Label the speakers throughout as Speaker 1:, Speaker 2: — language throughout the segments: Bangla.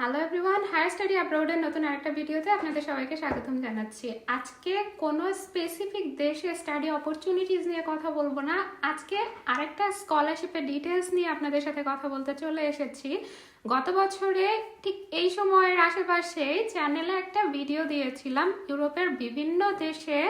Speaker 1: হ্যালো এভরিওয়ান হায়ার স্টাডি অ্যাব্রোডের নতুন আরেকটা ভিডিওতে আপনাদের সবাইকে স্বাগতম জানাচ্ছি। আজকে কোনো স্পেসিফিক দেশে স্টাডি অপরচুনিটিস নিয়ে কথা বলব না। আজকে আরেকটা স্কলারশিপের ডিটেলস নিয়ে আপনাদের সাথে কথা বলতে চলে এসেছি। গত বছরে ঠিক এই সময়ের আশেপাশে চ্যানেলে একটা ভিডিও দিয়েছিলাম। ইউরোপের বিভিন্ন দেশে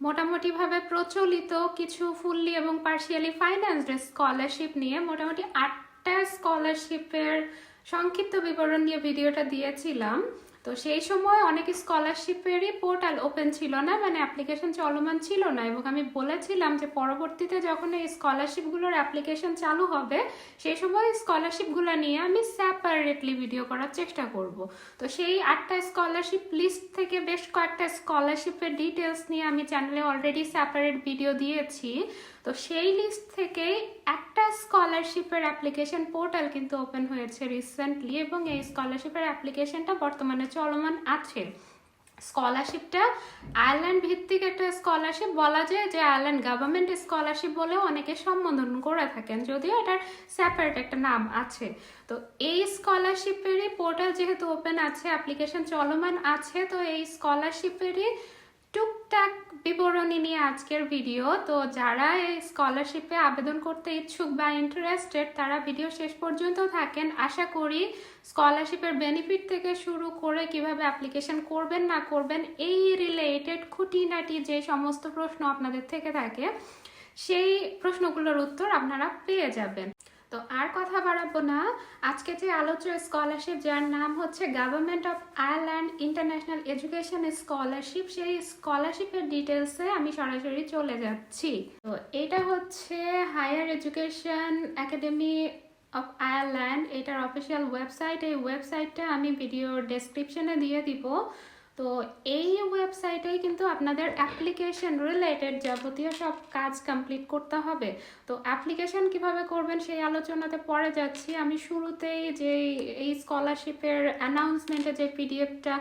Speaker 1: মোটামুটিভাবে প্রচলিত কিছু ফুললি এবং পার্সিয়ালি ফাইন্যান্সড স্কলারশিপ নিয়ে। মোটামুটি আটটা স্কলারশিপের সংক্ষিপ্ত বিবরণ নিয়ে ভিডিওটা দিয়েছিলাম। তো সেই সময় অনেক স্কলারশিপেরই পোর্টাল ওপেন ছিল না মানে অ্যাপ্লিকেশন চলমান ছিল না এবং আমি বলেছিলাম যে পরবর্তীতে যখন এই স্কলারশিপগুলোর অ্যাপ্লিকেশন চালু হবে, সেই সময় স্কলারশিপগুলো নিয়ে আমি সেপারেটলি ভিডিও করার চেষ্টা করব। তো সেই আটটা স্কলারশিপ লিস্ট থেকে বেশ কয়েকটা স্কলারশিপের ডিটেলস নিয়ে আমি চ্যানেলে অলরেডি সেপারেট ভিডিও দিয়েছি। তো সেই লিস্ট থেকেই একটা স্কলারশিপের অ্যাপ্লিকেশন পোর্টাল কিন্তু ওপেন হয়েছে রিসেন্টলি এবং এই স্কলারশিপের অ্যাপ্লিকেশনটা বর্তমানে চলমান আছে। স্কলারশিপটা আয়ারল্যান্ড ভিত্তিক একটা স্কলারশিপ। বলা যায় যে আয়ারল্যান্ড গভর্নমেন্ট স্কলারশিপ বলেও অনেকে সম্বোধন করে থাকেন, যদিও এটার সেপারেট একটা নাম আছে। তো এই স্কলারশিপেরই পোর্টাল যেহেতু ওপেন আছে, অ্যাপ্লিকেশন চলমান আছে, তো এই স্কলারশিপেরই টুকটাক বিবরণী নিয়ে আজকের ভিডিও তো যারা এই স্কলারশিপে আবেদন করতে ইচ্ছুক বা ইন্টারেস্টেড তারা ভিডিও শেষ পর্যন্ত থাকেন। আশা করি স্কলারশিপের বেনিফিট থেকে শুরু করে কীভাবে অ্যাপ্লিকেশন করবেন, না করবেন, এই রিলেটেড খুঁটিনাটি যে সমস্ত প্রশ্ন আপনাদের থেকে থাকে, সেই প্রশ্নগুলোর উত্তর আপনারা পেয়ে যাবেন। তো আর কথা বাড়াবো না। আজকে যে আলোচ্য স্কলারশিপ, যার নাম হচ্ছে government of Ireland international education scholarship সেই স্কলারশিপের ডিটেলসে আমি সরাসরি চলে যাচ্ছি। তো এটা হচ্ছে higher education academy of Ireland এটার অফিসিয়াল ওয়েবসাইট এই ওয়েবসাইটটা আমি ভিডিওর ডেসক্রিপশনে দিয়ে দিব। তো এই ওয়েবসাইটেই কিন্তু আপনাদের অ্যাপ্লিকেশন রিলেটেড যাবতীয় সব কাজ কমপ্লিট করতে হবে। তো অ্যাপ্লিকেশন কীভাবে করবেন সেই আলোচনাতে পরে যাচ্ছি। আমি শুরুতেই যে এই স্কলারশিপের অ্যানাউন্সমেন্টে যে পিডিএফটা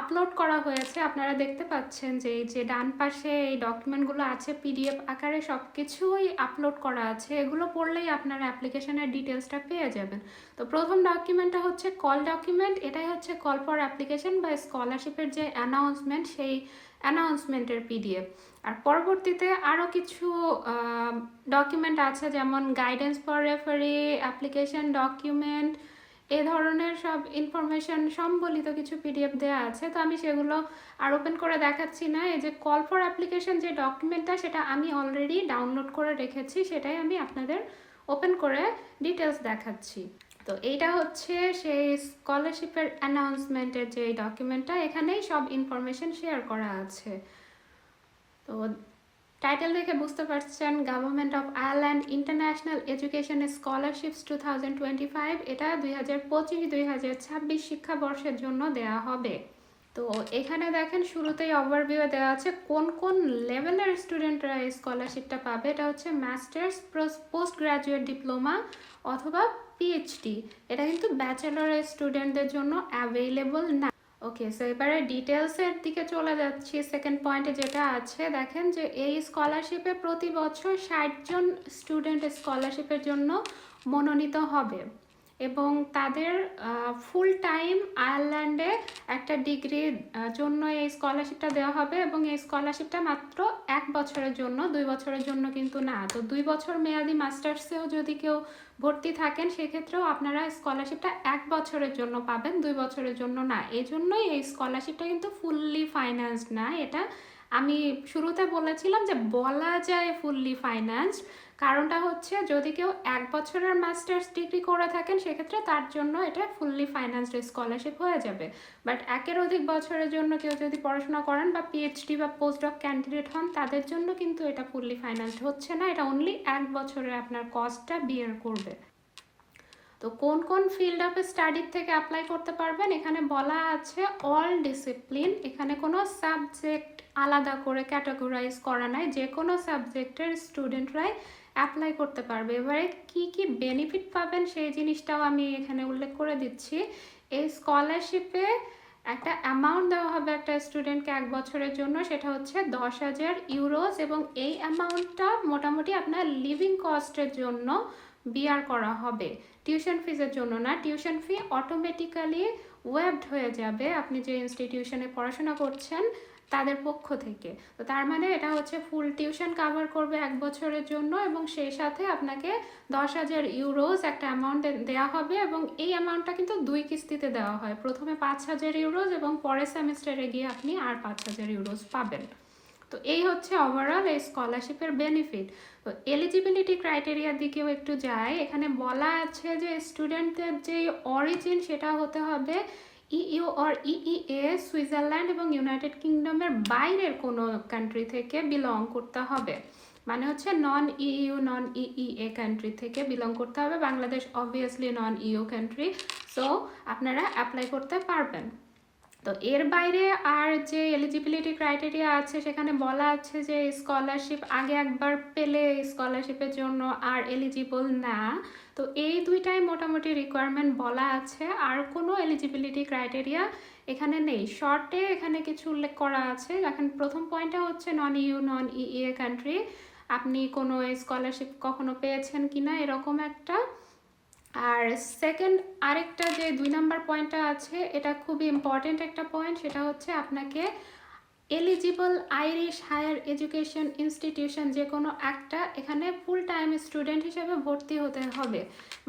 Speaker 1: আপলোড করা হয়েছে। আপনারা দেখতে পাচ্ছেন যে এই যে ডান পাশে এই ডকুমেন্টগুলো আছে পিডিএফ আকারে সব কিছুই আপলোড করা আছে। এগুলো পড়লেই আপনারা অ্যাপ্লিকেশনের ডিটেলসটা পেয়ে যাবেন। তো প্রথম ডকুমেন্টটা হচ্ছে কল ডকুমেন্ট এটাই হচ্ছে কল ফর অ্যাপ্লিকেশন বা স্কলারশিপের যে অ্যানাউন্সমেন্ট সেই অ্যানাউন্সমেন্টের পিডিএফ আর পরবর্তীতে আরও কিছু ডকুমেন্ট আছে যেমন guidance for referee application document এ ধরনের সব ইনফরমেশন সম্বলিত কিছু পিডিএফ দেওয়া আছে, তো আমি সেগুলো আর ওপেন করে দেখাচ্ছি না। এই যে কল ফর অ্যাপ্লিকেশন যে ডকুমেন্টটা সেটা আমি অলরেডি ডাউনলোড করে রেখেছি, সেটাই আমি আপনাদের ওপেন করে ডিটেলস দেখাচ্ছি। তো এইটা হচ্ছে সেই স্কলারশিপের অ্যানাউন্সমেন্টের যে ডকুমেন্টটা এখানেই সব ইনফরমেশন শেয়ার করা আছে। তো টাইটেল দেখে বুঝতে পারছেন government of Ireland international education scholarships two thousand twenty five এটা দুই হাজার পঁচিশ, দুই হাজার ছাব্বিশ শিক্ষাবর্ষের জন্য দেয়া হবে। তো এখানে দেখেন, শুরুতেই ওভারভিউ দেওয়া আছে কোন কোন লেভেলের স্টুডেন্টরা এই স্কলারশিপটা পাবে। এটা হচ্ছে মাস্টার্স পোস্ট গ্রাজুয়েট ডিপ্লোমা অথবা পিএইচডি এটা কিন্তু ব্যাচেলরের স্টুডেন্টদের জন্য অ্যাভেলেবল না। ওকে সো এবারে ডিটেলসের দিকে চলে যাচ্ছি। সেকেন্ড পয়েন্টে যেটা আছে, দেখেন যে এই স্কলারশিপে প্রতি বছর ষাটজন স্টুডেন্ট স্কলারশিপের জন্য মনোনীত হবে। এবং তাদের ফুল টাইম আয়ারল্যান্ডে একটা ডিগ্রির জন্য এই স্কলারশিপটা দেওয়া হবে এবং এই স্কলারশিপটা মাত্র এক বছরের জন্য, দুই বছরের জন্য কিন্তু না। তো দুই বছর মেয়াদি মাস্টার্সেও যদি কেউ ভর্তি থাকেন, সেক্ষেত্রেও আপনারা স্কলারশিপটা এক বছরের জন্য পাবেন, দুই বছরের জন্য না। এই জন্যই এই স্কলারশিপটা কিন্তু ফুললি ফাইন্যান্সড না। এটা আমি শুরুতে বলেছিলাম যে বলা যায় ফুললি ফাইন্যান্স কারণটা হচ্ছে যদি কেউ এক বছরের মাস্টার্স ডিগ্রি করে থাকেন, সেক্ষেত্রে তার জন্য এটা ফুললি ফাইন্যান্সড স্কলারশিপ হয়ে যাবে। বাট একের অধিক বছরের জন্য কেউ যদি পড়াশোনা করেন বা পিএইচডি বা পোস্ট অফ ক্যান্ডিডেট হন, তাদের জন্য কিন্তু এটা ফুললি ফাইন্যান্সড হচ্ছে না। এটা অনলি এক বছরে আপনার কস্টটা বিয়ার করবে। তো কোন কোন ফিল্ড অফ স্টাডির থেকে অ্যাপ্লাই করতে পারবেন? এখানে বলা আছে অল ডিসিপ্লিন এখানে কোনো সাবজেক্ট আলাদা করে ক্যাটাগরাইজ করা নাই। যে কোনো সাবজেক্টের স্টুডেন্টরাই অ্যাপ্লাই করতে পারবে। এবারে কি কি বেনিফিট পাবেন সেই জিনিসটাও আমি এখানে উল্লেখ করে দিচ্ছি। এই স্কলারশিপে একটা অ্যামাউন্ট দেওয়া হবে একটা স্টুডেন্টকে এক বছরের জন্য। সেটা হচ্ছে দশ হাজার ইউরোজ এবং এই অ্যামাউন্টটা মোটামুটি আপনার লিভিং কস্টের জন্য বিয়ার করা হবে। টিউশন ফিজের জন্য না টিউশন ফি অটোমেটিক্যালি ওয়েবড হয়ে যাবে। আপনি যে ইনস্টিটিউশনে পড়াশোনা করছেন তাদের পক্ষ থেকে। তো তার মানে এটা হচ্ছে ফুল টিউশন কাভার করবে এক বছরের জন্য এবং সেই সাথে আপনাকে দশ হাজার ইউরোজ একটা অ্যামাউন্ট দেওয়া হবে এবং এই অ্যামাউন্টটা কিন্তু দুই কিস্তিতে দেওয়া হয়। প্রথমে পাঁচ হাজার ইউরোজ এবং পরের সেমিস্টারে গিয়ে আপনি আর পাঁচ হাজার ইউরোজ পাবেন। তো এই হচ্ছে ওভারঅল এই স্কলারশিপের বেনিফিট তো এলিজিবিলিটি ক্রাইটেরিয়ার দিকেও একটু যাই। এখানে বলা আছে যে স্টুডেন্টদের যে অরিজিন সেটা হতে হবে ইইউ অর ইইএ সুইজারল্যান্ড এবং ইউনাইটেড কিংডমের বাইরের কোনো কান্ট্রি থেকে বিলং করতে হবে। মানে হচ্ছে non EU non EEA country থেকে বিলং করতে হবে। Bangladesh obviously non EU country so আপনারা অ্যাপ্লাই করতে পারবেন। তো এর বাইরে আর যে এলিজিবিলিটি ক্রাইটেরিয়া আছে, সেখানে বলা আছে যে স্কলারশিপ আগে একবার পেলে স্কলারশিপের জন্য আর এলিজিবল না। তো এই দুইটাই মোটামুটি রিকোয়ারমেন্ট বলা আছে। আর কোনো এলিজিবিলিটি ক্রাইটেরিয়া এখানে নেই। শর্টে এখানে কিছু উল্লেখ করা আছে। এখন প্রথম পয়েন্টটা হচ্ছে নন ইউ নন ইএ কান্ট্রি আপনি কোনো স্কলারশিপ কখনো পেয়েছেন কিনা এরকম একটা আর সেকেন্ড আরেকটা যে দুই নাম্বার পয়েন্টটা আছে, এটা খুবই ইম্পর্টেন্ট একটা পয়েন্ট সেটা হচ্ছে আপনাকে eligible Irish higher education institution যে কোনো একটা এখানে ফুল টাইম স্টুডেন্ট হিসেবে ভর্তি হতে হবে।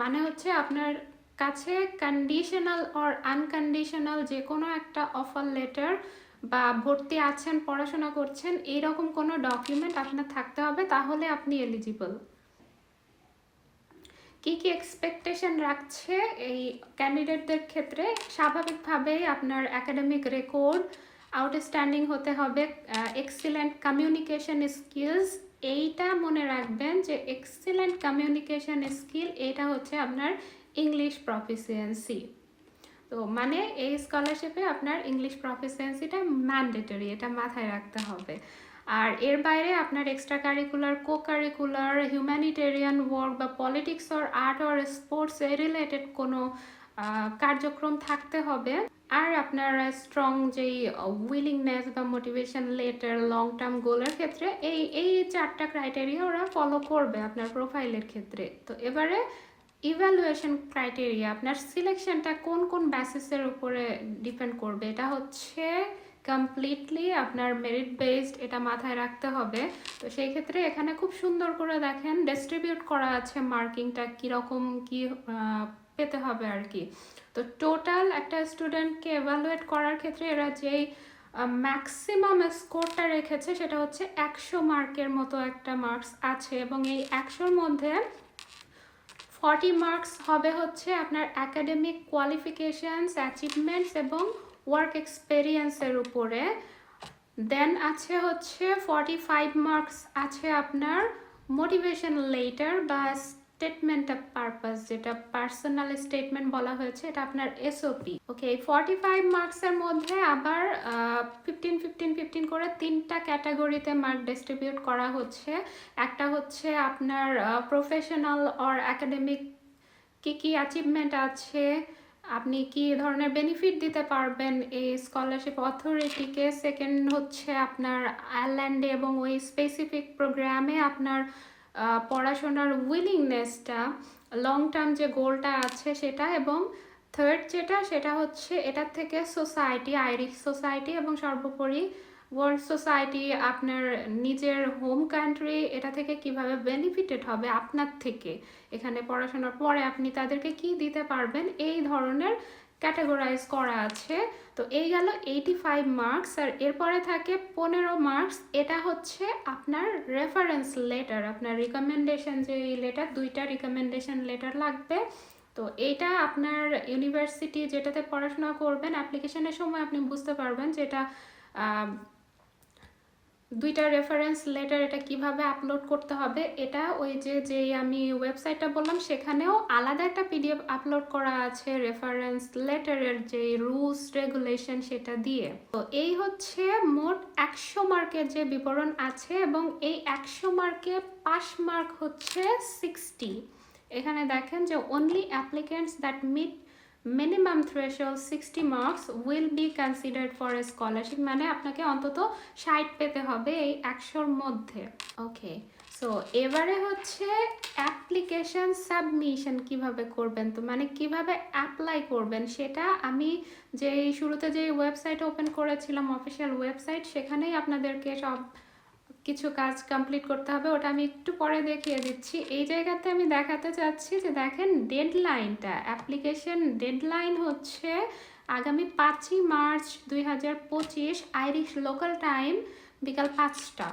Speaker 1: মানে হচ্ছে আপনার কাছে কন্ডিশনাল অর আনকন্ডিশনাল যে কোনো একটা অফার লেটার বা ভর্তি আছেন, পড়াশোনা করছেন, এইরকম কোনো ডকুমেন্ট আপনার থাকতে হবে, তাহলে আপনি এলিজিবল কি কি এক্সপেকটেশন রাখছে এই ক্যান্ডিডেটদের ক্ষেত্রে? স্বাভাবিকভাবেই আপনার একাডেমিক রেকর্ড আউটস্ট্যান্ডিং হতে হবে এক্সিলেন্ট কমিউনিকেশন স্কিলস এইটা মনে রাখবেন যে এক্সিলেন্ট কমিউনিকেশন স্কিল এটা হচ্ছে আপনার ইংলিশ প্রফিসিয়েন্সি তো মানে এই স্কলারশিপে আপনার ইংলিশ প্রফিসিয়েন্সিটা ম্যান্ডেটরি এটা মাথায় রাখতে হবে। আর এর বাইরে আপনার extra curricular co curricular humanitarian work বা politics or art or sports A related কোনো কার্যক্রম থাকতে হবে। আর আপনার স্ট্রং যেই উইলিংনেস বা মোটিভেশন লেটার লং টার্ম গোলের ক্ষেত্রে এই এই চারটা ক্রাইটেরিয়া ওরা ফলো করবে আপনার প্রোফাইলের ক্ষেত্রে। তো এবারে ইভ্যালুয়েশন ক্রাইটেরিয়া আপনার সিলেকশনটা কোন কোন বেসিসের উপরে ডিপেন্ড করবে? এটা হচ্ছে কমপ্লিটলি আপনার মেরিট বেসড এটা মাথায় রাখতে হবে। তো সেই ক্ষেত্রে এখানে খুব সুন্দর করে দেখেন ডিস্ট্রিবিউট করা আছে মার্কিংটা কীরকম কি পেতে হবে আর কি। তো টোটাল একটা স্টুডেন্টকে এভালুয়েট করার ক্ষেত্রে এরা যেই ম্যাক্সিমাম স্কোরটা রেখেছে সেটা হচ্ছে একশো মার্কের মতো একটা মার্কস আছে এবং এই একশোর মধ্যে ফর্টি মার্কস হবে হচ্ছে আপনার অ্যাকাডেমিক কোয়ালিফিকেশানস অ্যাচিভমেন্টস এবং ওয়ার্ক এক্সপেরিয়েন্সের উপরে। দেন আছে হচ্ছে ফর্টি ফাইভ মার্কস আছে আপনার মোটিভেশন লেটার বা স্টেটমেন্ট অফ পারপাস যেটা পার্সোনাল স্টেটমেন্ট বলা হয়েছে, এটা আপনার এসওপি ওকে ফর্টি ফাইভ মার্কসের মধ্যে আবার ফিফটিন ফিফটিন ফিফটিন করে তিনটা ক্যাটাগরিতে মার্ক ডিস্ট্রিবিউট করা হচ্ছে। একটা হচ্ছে আপনার প্রফেশনাল অর একাডেমিক কী কী অ্যাচিভমেন্ট আছে আপনি কি ধরনের বেনিফিট দিতে পারবেন? এই স্কলারশিপ অথরিটিকে সেকেন্ড হচ্ছে আপনার আয়ারল্যান্ডে এবং ওই স্পেসিফিক প্রোগ্রামে আপনার পড়াশোনার উইলিংনেসটা লং টার্ম যে গোলটা আছে সেটা এবং থার্ড যেটা, সেটা হচ্ছে এটার থেকে সোসাইটি আইরিশ সোসাইটি এবং সর্বোপরি ওয়ার্ল্ড সোসাইটি আপনার নিজের হোম কান্ট্রি এটা থেকে কীভাবে বেনিফিটেড হবে আপনার থেকে? এখানে পড়াশোনার পরে আপনি তাদেরকে কি দিতে পারবেন? এই ধরনের ক্যাটাগরাইজ করা আছে। তো এই গেল এইটি ফাইভ মার্কস আর এরপরে থাকে পনেরো মার্কস এটা হচ্ছে আপনার রেফারেন্স লেটার আপনার রিকমেন্ডেশন যে লেটার দুইটা রিকমেন্ডেশন লেটার লাগবে। তো এইটা আপনার ইউনিভার্সিটি যেটাতে পড়াশোনা করবেন অ্যাপ্লিকেশনের সময় আপনি বুঝতে পারবেন যেটা দুইটা রেফারেন্স লেটার এটা কীভাবে আপলোড করতে হবে, এটা ওই যে যে আমি ওয়েবসাইটটা বললাম, সেখানেও আলাদা একটা পিডিএফ আপলোড করা আছে রেফারেন্স লেটারের যে রুলস রেগুলেশন সেটা দিয়ে। তো এই হচ্ছে মোট একশো মার্কের যে বিবরণ আছে এবং এই একশো মার্কে পাস মার্ক হচ্ছে সিক্সটি এখানে দেখেন যে only applicants that meet minimum threshold sixty marks will be considered for a scholarship মানে আপনাকে অন্তত ষাট পেতে হবে এই একশোর মধ্যে। ওকে সো এবারে হচ্ছে অ্যাপ্লিকেশন সাবমিশন কীভাবে করবেন তো মানে কীভাবে অ্যাপ্লাই করবেন সেটা আমি যে শুরুতে যে ওয়েবসাইট ওপেন করেছিলাম অফিসিয়াল ওয়েবসাইট সেখানেই আপনাদেরকে সব কিছু কাজ কমপ্লিট করতে হবে, ওটা আমি একটু পরে দেখিয়ে দিচ্ছি। এই জায়গাতে আমি দেখাতে চাচ্ছি যে দেখেন ডেডলাইনটা অ্যাপ্লিকেশন ডেডলাইন হচ্ছে আগামী পাঁচই মার্চ দুই হাজার পঁচিশ আইরিশ লোকাল টাইম বিকাল পাঁচটা।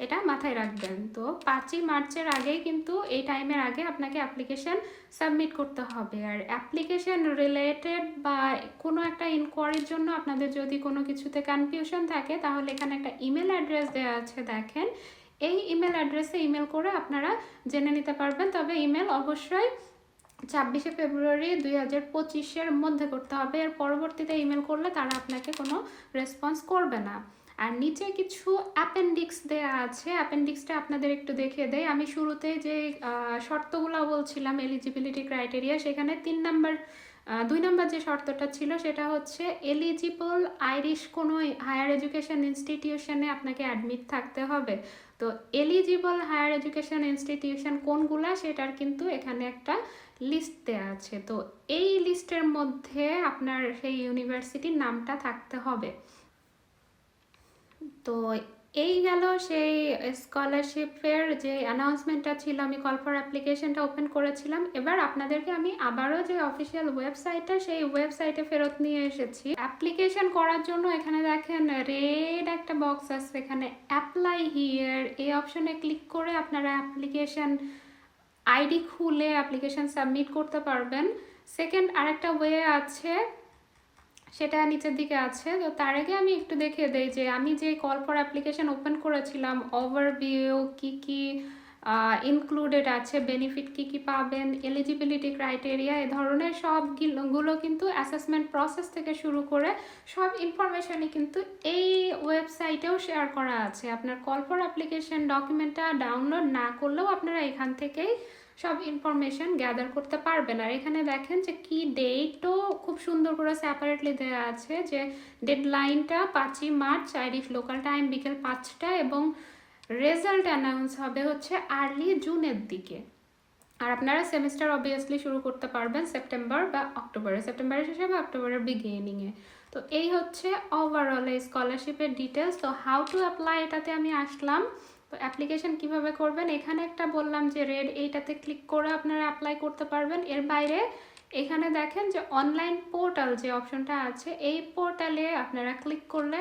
Speaker 1: এটা মাথায় রাখবেন। তো পাঁচই মার্চের আগেই কিন্তু এই টাইমের আগে আপনাকে অ্যাপ্লিকেশন সাবমিট করতে হবে। আর অ্যাপ্লিকেশন রিলেটেড বা কোনো একটা ইনকোয়ারির জন্য আপনাদের যদি কোনো কিছুতে কনফিউশন থাকে, তাহলে এখানে একটা ইমেল অ্যাড্রেস দেওয়া আছে, দেখেন। এই ইমেল অ্যাড্রেসে ইমেল করে আপনারা জেনে নিতে পারবেন। তবে ইমেল অবশ্যই ছাব্বিশে ফেব্রুয়ারি দুই হাজার পঁচিশের মধ্যে করতে হবে। এর পরবর্তীতে ইমেল করলে তারা আপনাকে কোনো রেসপন্স করবে না। আর নিচে কিছু অ্যাপেন্ডিক্স দেয়া আছে। অ্যাপেন্ডিক্সটা আপনাদের একটু দেখে দেয় আমি শুরুতে যে শর্তগুলো বলছিলাম এলিজিবিলিটি ক্রাইটেরিয়া সেখানে তিন নাম্বার দুই নাম্বার যে শর্তটা ছিল, সেটা হচ্ছে এলিজিবল আইরিশ কোনো হায়ার এডুকেশন ইনস্টিটিউশনে আপনাকে অ্যাডমিট থাকতে হবে। তো এলিজিবল হায়ার এডুকেশন ইনস্টিটিউশন কোনগুলা, সেটার কিন্তু এখানে একটা লিস্ট দেওয়া আছে। তো এই লিস্টের মধ্যে আপনার সেই ইউনিভার্সিটির নামটা থাকতে হবে। তো এই গেল সেই স্কলারশিপের যে অ্যানাউন্সমেন্টটা ছিল, আমি কল ফর অ্যাপ্লিকেশনটা ওপেন করেছিলাম। এবার আপনাদেরকে আমি আবারও যে অফিসিয়াল ওয়েবসাইটটা সেই ওয়েবসাইটে ফেরত নিয়ে এসেছি। অ্যাপ্লিকেশন করার জন্য এখানে দেখেন রেড একটা বক্স আছে, এখানে অ্যাপ্লাই হিয়ার এই অপশনে ক্লিক করে আপনারা অ্যাপ্লিকেশন আইডি খুলে অ্যাপ্লিকেশন সাবমিট করতে পারবেন। সেকেন্ড আরেকটা ওয়ে আছে সেটা নিচের দিকে আছে। তো তার আগে আমি একটু দেখিয়ে দেই যে আমি যে কল ফর অ্যাপ্লিকেশন ওপেন করেছিলাম ওভারভিউ কি কি ইনক্লুডেড আছে বেনিফিট কি কি পাবেন এলিজিবিলিটি ক্রাইটেরিয়া এ ধরনের সবগুলো কিন্তু অ্যাসেসমেন্ট প্রসেস থেকে শুরু করে সব ইনফরমেশনই কিন্তু এই ওয়েবসাইটেও শেয়ার করা আছে। আপনার কল ফর অ্যাপ্লিকেশন ডকুমেন্টটা ডাউনলোড না করলেও আপনারা এখান থেকেই সব ইনফরমেশন গ্যাদার করতে পারবেন। আর এখানে দেখেন যে কি ডেটও খুব সুন্দর করে সেপারেটলি দেওয়া আছে যে ডেডলাইনটা পাঁচই মার্চ আইরিশ লোকাল টাইম বিকেল পাঁচটা এবং রেজাল্ট অ্যানাউন্স হবে হচ্ছে আর্লি জুনের দিকে। আর আপনারা সেমিস্টার অবভিয়াসলি শুরু করতে পারবেন সেপ্টেম্বর বা অক্টোবরে সেপ্টেম্বরের শেষে বা অক্টোবরের বিগিনিংয়ে তো এই হচ্ছে ওভারঅল এই স্কলারশিপের ডিটেলস তো হাউ টু অ্যাপ্লাই এটাতে আমি আসলাম। তো অ্যাপ্লিকেশন কীভাবে করবেন? এখানে একটা বললাম যে রেড এইটাতে ক্লিক করে আপনারা অ্যাপ্লাই করতে পারবেন। এর বাইরে এখানে দেখেন যে অনলাইন পোর্টাল যে অপশনটা আছে, এই পোর্টালে আপনারা ক্লিক করলে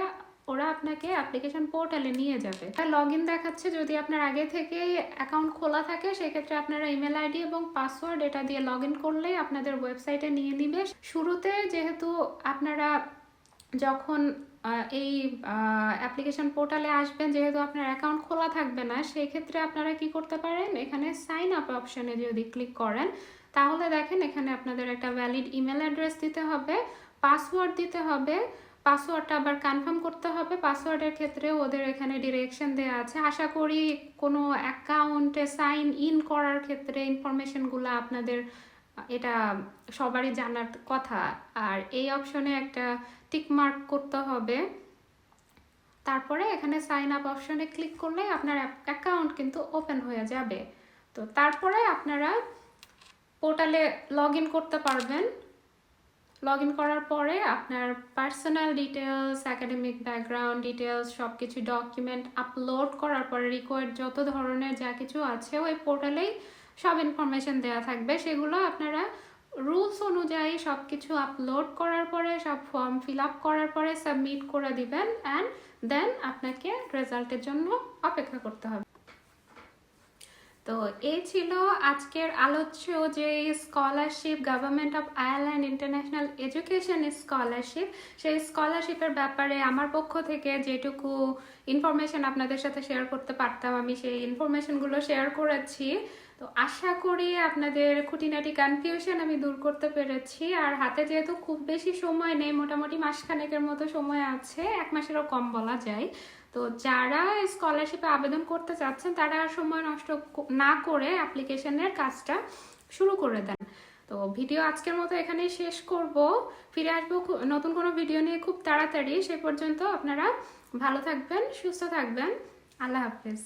Speaker 1: ওরা আপনাকে অ্যাপ্লিকেশন পোর্টালে নিয়ে যাবে। লগ ইন দেখাচ্ছে, যদি আপনার আগে থেকে অ্যাকাউন্ট খোলা থাকে, সেক্ষেত্রে আপনারা ইমেল আইডি এবং পাসওয়ার্ড এটা দিয়ে লগ ইন করলেই আপনাদের ওয়েবসাইটে নিয়ে নিবে। শুরুতে যেহেতু আপনারা যখন এই অ্যাপ্লিকেশন পোর্টালে আসবেন, যেহেতু আপনার অ্যাকাউন্ট খোলা থাকবে না সেই ক্ষেত্রে আপনারা কি করতে পারেন? এখানে সাইন আপ অপশনে যদি ক্লিক করেন, তাহলে দেখেন এখানে আপনাদের একটা ভ্যালিড ইমেল অ্যাড্রেস দিতে হবে পাসওয়ার্ড দিতে হবে পাসওয়ার্ডটা আবার কনফার্ম করতে হবে পাসওয়ার্ডের ক্ষেত্রে ওদের এখানে ডিরেকশন দেওয়া আছে। আশা করি কোনো অ্যাকাউন্টে সাইন ইন করার ক্ষেত্রে ইনফরমেশনগুলো আপনাদের এটা সবারই জানার কথা। আর এই অপশনে একটা টিক মার্ক করতে হবে। তারপরে এখানে সাইন আপ অপশনে ক্লিক করলে আপনার অ্যাকাউন্ট কিন্তু ওপেন হয়ে যাবে। তো তারপরে আপনারা পোর্টালে লগ করতে পারবেন। লগ করার পরে আপনার personal details academic background details সব কিছু ডকুমেন্ট আপলোড করার পরে রিকোয়ার্ড যত ধরনের যা কিছু আছে ওই পোর্টালেই সব ইনফরমেশন দেওয়া থাকবে। সেগুলো আপনারা রুলস অনুযায়ী সব কিছু আপলোড করার পরে, সব ফর্ম ফিল আপ করার পরে সাবমিট করে দিবেন অ্যান্ড দেন আপনাকে রেজাল্টের জন্য অপেক্ষা করতে হবে। তো এই ছিল আজকের আলোচ্য যে scholarship government of Ireland international education scholarship সেই স্কলারশিপের ব্যাপারে আমার পক্ষ থেকে যেটুকু ইনফরমেশন আপনাদের সাথে শেয়ার করতে পারতাম, আমি সেই ইনফরমেশনগুলো শেয়ার করেছি। তো আশা করি আপনাদের খুঁটিনাটি কনফিউশন আমি দূর করতে পেরেছি। আর হাতে যেহেতু খুব বেশি সময় নেই, মোটামুটি মাসখানেকের মতো সময় আছে, এক মাসেরও কম বলা যায়। তো যারা স্কলারশিপে আবেদন করতে চাচ্ছেন, তারা সময় নষ্ট না করে অ্যাপ্লিকেশনের কাজটা শুরু করে দেন। তো ভিডিও আজকের মতো এখানেই শেষ করব। ফিরে আসব নতুন কোনো ভিডিও নিয়ে খুব তাড়াতাড়ি। সে পর্যন্ত আপনারা ভালো থাকবেন, সুস্থ থাকবেন। আল্লাহ হাফেজ।